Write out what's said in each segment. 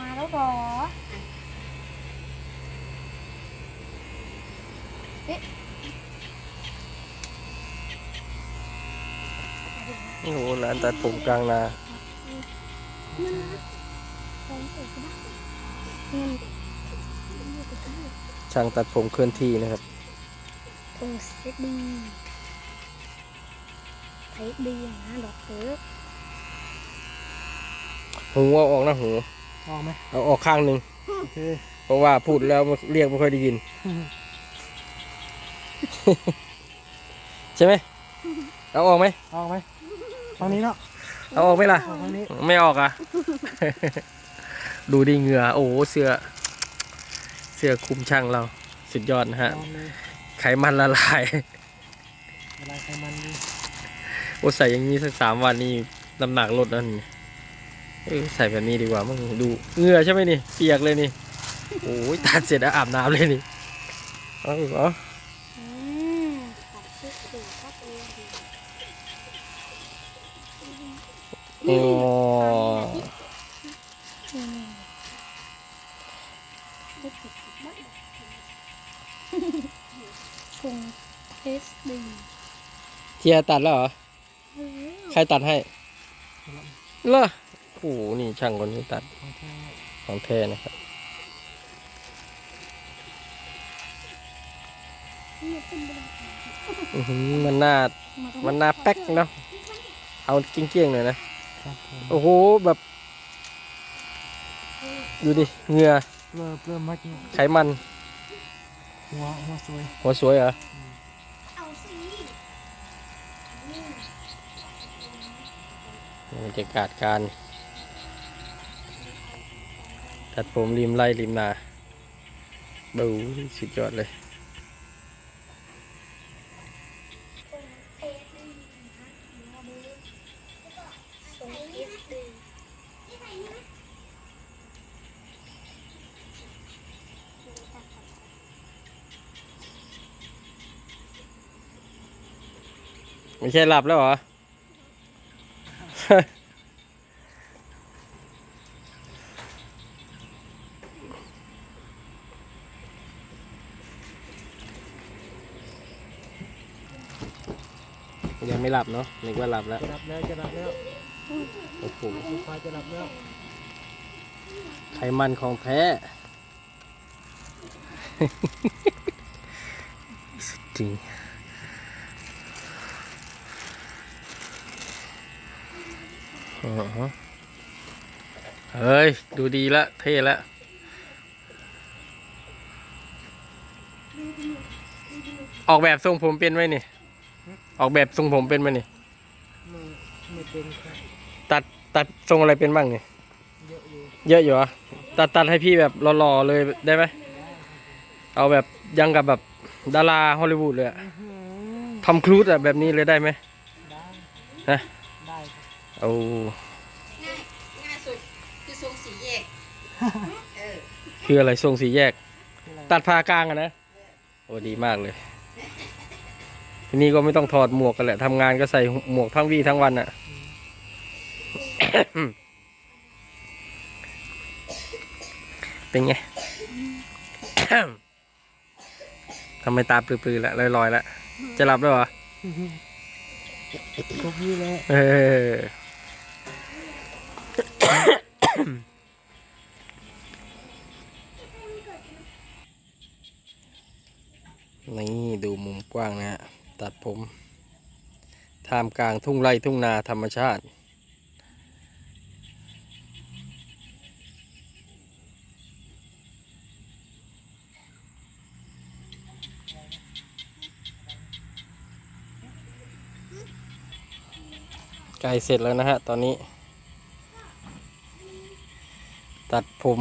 มาแล้วเหรอโอ้โหร้านตัดผมกลางนาผมเสร็จก็ได้เงินช่างตัดผมเคลื่อนที่นะครับตรงเซตดีเทคดีนะดอกเตอร์หูเอาออกนะหู ออกไหมเอาออกข้างหนึ่งโอเคเพราะว่าพูดแล้วเรียกไม่ค่อยได้ยิน ใช่ไหมเอาออกไหมออกไหมทางนี้เนาะเอาออกไหมล่ะ ออกทางนี้ไม่ออกอะ ดูดิเหงื่อ โอ้โหเสื้อ เสื้อคลุมช่างเรา สุดยอดนะฮะ ลองเลยไขมันละลาย เวลาใครมันดี โอ้ใส่อย่างนี้สักสามวันนี่น้ำหนักลดแล้วนี่ เออใส่แบบนี้ดีกว่ามึงดูเหงื่อใช่ไหมนี่เปียกเลยนี่โอ้ยตัดเสร็จแล้วอาบน้ำเลยนี่เอาอีกเหรออืมตัดเสื้อสีก็เองดีโอ้อืมได้ติดติดบ้างชงเทสดีเทียตัดแล้วเหรอเออใครตัดให้เหรอ โอ้โหนี่ช่างคนนี้ตัดของแท้ของแท้นะครับเนี่ยเป็นบริอื้อหือมันหน้ามันหน้าแป๊กเนาะเอาเกี้ยงๆหน่อยนะครับผมโอ้โหแบบดูดิเหงื่อเปลือเปลือมัดไขมัน หัวหัวสวยหัวสวยเหรอเอาสิบรรยากาศการ ตัดผมริมไร่ริมนาดูสุดยอดเลยไม่ใช่หลับแล้วเหรอ ยังไม่หลับเนาะนึกว่าหลับแล้วจะรับแล้วจะรับแล้วโอ้โหไฟจะรับแล้วไขมันของแท้สุดจริงอ๋อเฮ้ย ดูดีละ เท่ละออกแบบทรงผมเป็นไหมนี่ ออกแบบทรงผมเป็นไหมนี่ ไม่ไม่เป็นครับตัดตัดทรงอะไรเป็นบ้างนี่ เยอะอยู่เยอะอยู่เหรอตัดตัดให้พี่แบบหล่อๆเลยได้ไหมเอาแบบยังกับแบบดาราฮอลลีวูดเลยอะอื้อหือทำครูดอะแบบนี้เลยได้ไหมได้ฮะได้ครับเอาง่ายง่ายสุดคือทรงสีแยก เออ คืออะไรทรงสีแยก คืออะไรตัดผ่ากลางอะนะ โอ้ดีมากเลย ทีนี้ก็ไม่ต้องถอดหมวกกันแหละทำงานก็ใส่หมวกทั้งวี่ทั้งวันอะเป็นไงทำไมตาปลือๆละลอยๆละจะหลับแล้วเหรอพวกนี้แหละเออ นี่ดูมุมกว้างนะฮะ ตัด ผมท่ามกลางทุ่งไร่ทุ่งนาธรรมชาติใกล้เสร็จแล้วนะฮะ ตอนนี้ ตัดผม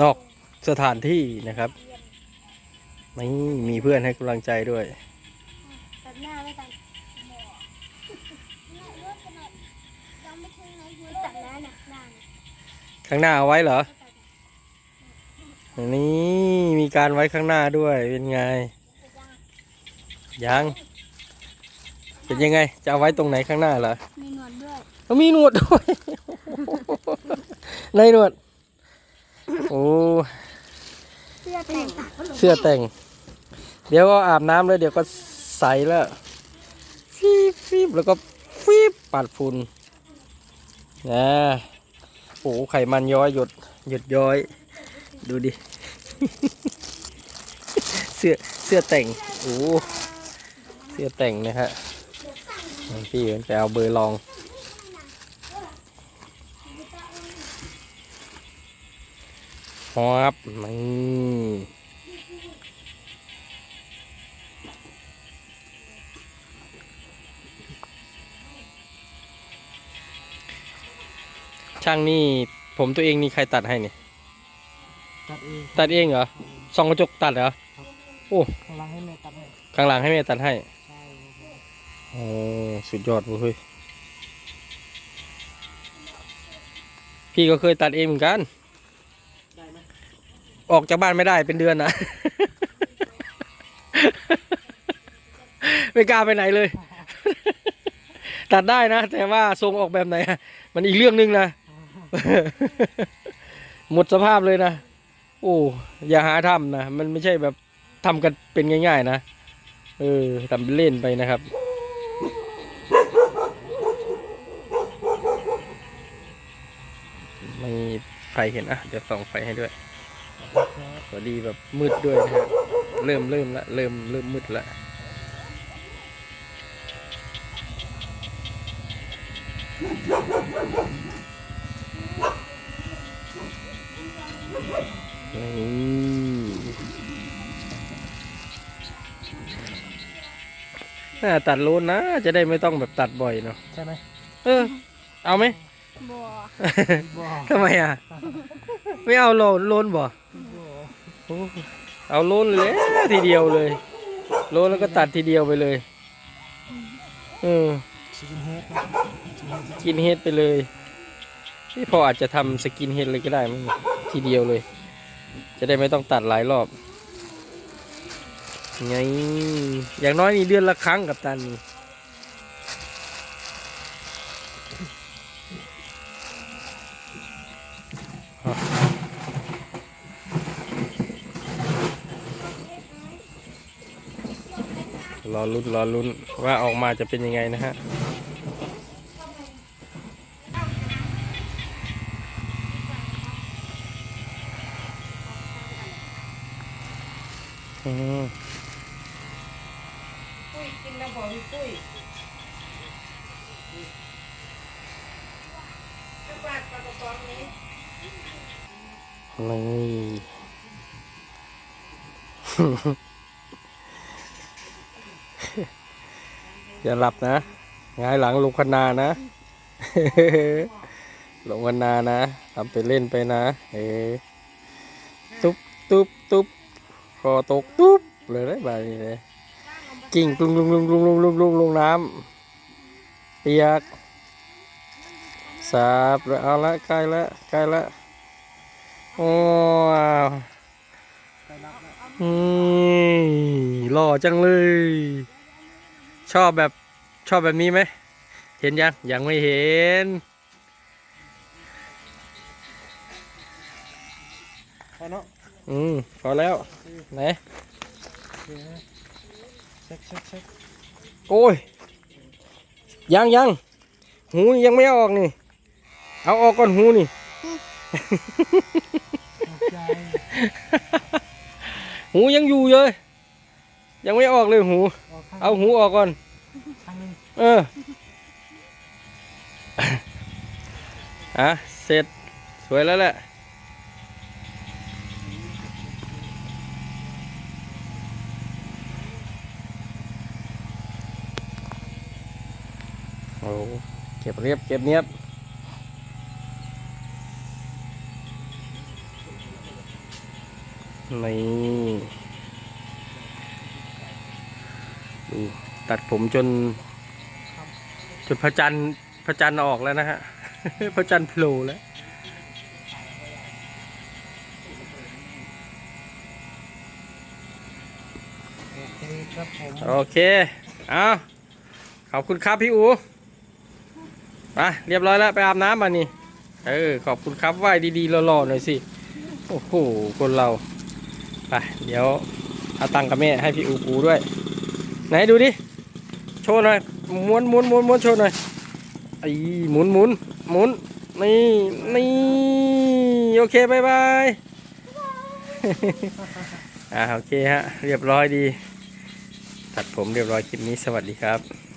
นอกสถานที่นะครับ นี่มีเพื่อนให้กำลังใจด้วย ดหน้าไม่ตัดหมอยังไม่ถึงไหนตัดหน้าหนักหน้าข้างหน้าเอาไว้เหรอ นี่มีการไว้ข้างหน้าด้วยเป็นไง ยัง เป็นยังไง จะเอาไว้ตรงไหนข้างหน้าเหรอ มีหนวดด้วยเอามีหนวดด้วย ในหนวด โอ้ เสื้อแต่ง เสื้อแต่ง เดี๋ยวก็อาบน้ำแล้วเดี๋ยวก็ ใสแล้วฟีบฟีบแล้วก็ฟีบปัดฝุ่นนะโอ้ไขมันย้อยหยดหยดย้อย ดูดิ เสื้อเสื้อแต่ง โอ้เสื้อแต่งนะฮะพี่เอิ้นไปเอาเบอร์ลองครับนี่ ช่างนี่ผมตัวเองนี่ใครตัดให้เนี่ยตัดเองตัดเองเหรอส่องกระจกตัดเหรอข้างหลังให้แม่ตัดให้ข้างหลังให้แม่ตัดให้ใช่โอ้สุดยอดเว้ยพี่ก็เคยตัดเองเหมือนกันได้ไหมออกจากบ้านไม่ได้เป็นเดือนนะไม่กล้าไปไหนเลย ตัดได้นะ แต่ว่าทรงออกแบบไหนอะมันอีกเรื่องหนึงนะ หมดสภาพเลยนะ โอ้ อย่าหาทำนะ มันไม่ใช่แบบทำกันเป็นง่าย ๆ นะ เออทำเล่นไปนะครับ ไม่ไฟเห็นอะ เดี๋ยวส่องไฟให้ด้วยพอดีแบบมืดด้วยนะฮะเริ่มเริ่มละ เริ่มเริ่มมืดละ นี่น่าตัดโลนนะ จะได้ไม่ต้องแบบตัดบ่อยเนาะใช่ไหมเออ เอาไหมบัวบ่ทำไมอะ ไม่เอาโลนโลนบ่บ่โอ้เอาโลนเลยทีเดียวเลยโลนแล้วก็ตัดทีเดียวไปเลยเออสกินเฮดสกินเฮดไปเลยนี่พออาจจะทำสกินเฮดเลยก็ได้มั้งทีเดียวเลย จะได้ไม่ต้องตัดหลายรอบ ไง อย่างน้อยนี่เดือนละครั้งกับตันนี่รอลุ้นรอลุ้นว่าออกมาจะเป็นยังไงนะฮะ ยกินแล้วบอกพี่ปุ้ยถ้าปลาปลากระป๋องนี้นี่อย่าหลับนะหงายหลังลงคนานะ ลงคนานะทำไปเล่นไปนะ เออตุ๊บตุ๊บตุ๊บคอตกตุ๊บเลยได้แบบนี้เลย กิ่งลุงลุงลุงลุงลุงลุงลุงลงน้ำเปียกสาบแล้วเอาละใกล้ละใกล้ละโอ้ว้าวไปรับแล้วอืมหล่อจังเลย ชอบแบบชอบแบบนี้ไหม เห็นยัง ยังไม่เห็นพอเนาะอืมพอแล้ว ไหนโอเคนะเช็คเช็คเช็คโอ้ยยังยังหูยังไม่เอาออกนี่ เอาออกก่อนหูนี่ตกใจหูยังอยู่เลย ยังไม่ออกเลยหูออกข้างเอาหูออกก่อนข้างหนึงเอออะเสร็จสวยแล้วแหละ โอ้ เก็บเรียบเก็บเนียบนี่ดูตัดผมจน จนพระจันทร์พระจันทร์ออกแล้วนะฮะ พระจันทร์โผล่แล้วโอเคครับผมโอเคเอาขอบคุณครับพี่อู ไปเรียบร้อยแล้วไปอาบน้ำมานี่เออขอบคุณครับไหว้ดีๆหล่อๆหน่อยสิโอ้โหคนเราไปเดี๋ยวเอาตังค์กับแม่ให้พี่อูปูด้วย ไหนดูดิโชว์หน่อยม้วนม้วนม้วนม้วนโชว์หน่อยไอ้หมุนหมุนหมุนนี่นี่โอเคบายบายอ่าโอเคฮะเรียบร้อยดี ตัดผมเรียบร้อยคลิปนี้สวัสดีครับ